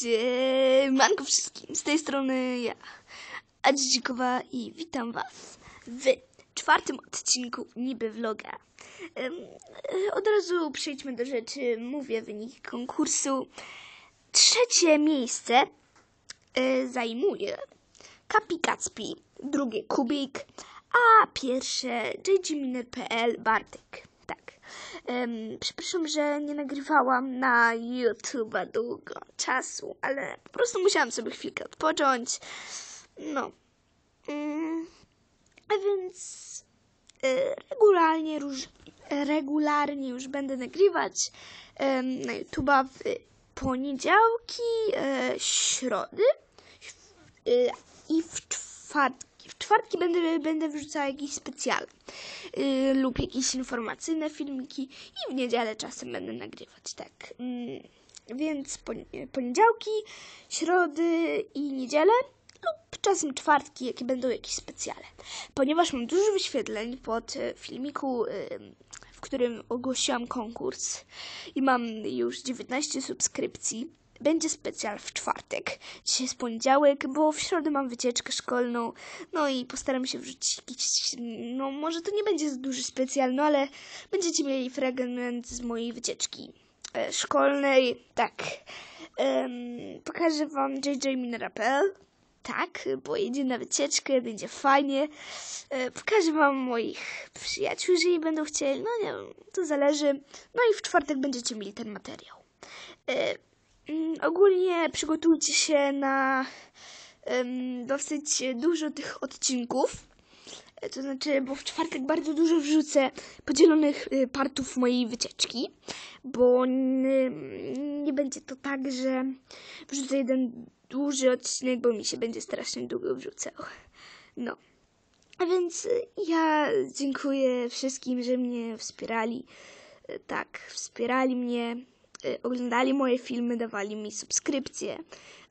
Siemanko wszystkim, z tej strony ja, Adzikowa i witam was w czwartym odcinku Niby Vloga. E, Od razu przejdźmy do rzeczy, mówię wyniki konkursu. Trzecie miejsce e, zajmuje Kapi Kacpi, drugie Kubik, a pierwsze JGMiner.pl Bartek. Em, przepraszam, że nie nagrywałam na YouTube'a długo czasu, ale po prostu musiałam sobie chwilkę odpocząć. No. Mm, a więc e, regularnie, róż, regularnie już będę nagrywać em, na YouTube'a w poniedziałki, e, środy e, i w czwartki. W czwartki będę, będę wrzucała jakieś specjale y, lub jakieś informacyjne filmiki i w niedzielę czasem będę nagrywać, tak. Mm, więc poni- poniedziałki, środy i niedzielę lub czasem czwartki, jakie będą jakieś specjale. Ponieważ mam dużo wyświetleń pod e, filmiku, y, w którym ogłosiłam konkurs i mam już 19 subskrypcji, będzie specjal w czwartek. Dzisiaj jest poniedziałek, bo w środę mam wycieczkę szkolną. No i postaram się wrzucić. No, może to nie będzie duży specjal, no ale będziecie mieli fragment z mojej wycieczki e, szkolnej. Tak. Em, pokażę wam JJMinera.pl. Tak, pojedzie na wycieczkę, będzie fajnie. E, pokażę wam moich przyjaciół, jeżeli będą chcieli. No nie wiem, to zależy. No i w czwartek będziecie mieli ten materiał. E, Mm, Ogólnie przygotujcie się na em, dosyć dużo tych odcinków. E, To znaczy, bo w czwartek bardzo dużo wrzucę podzielonych y, partów mojej wycieczki, bo n- nie będzie to tak, że wrzucę jeden duży odcinek, bo mi się będzie strasznie długo wrzucał. No. A więc y, ja dziękuję wszystkim, że mnie wspierali. Y, Tak, wspierali mnie, oglądali moje filmy, dawali mi subskrypcje.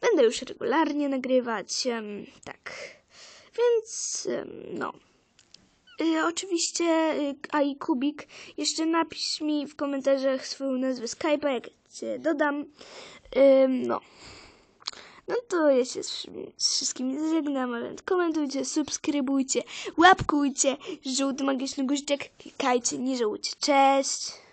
Będę już regularnie nagrywać, tak. Więc, no. Y, oczywiście, y, a i Kubik, jeszcze napisz mi w komentarzach swoją nazwę Skype'a, jak cię dodam. No. No to ja się z, z wszystkimi żegnam, a więc komentujcie, subskrybujcie, łapkujcie, żółty magiczny guziczek, klikajcie, nie żałujcie. Cześć!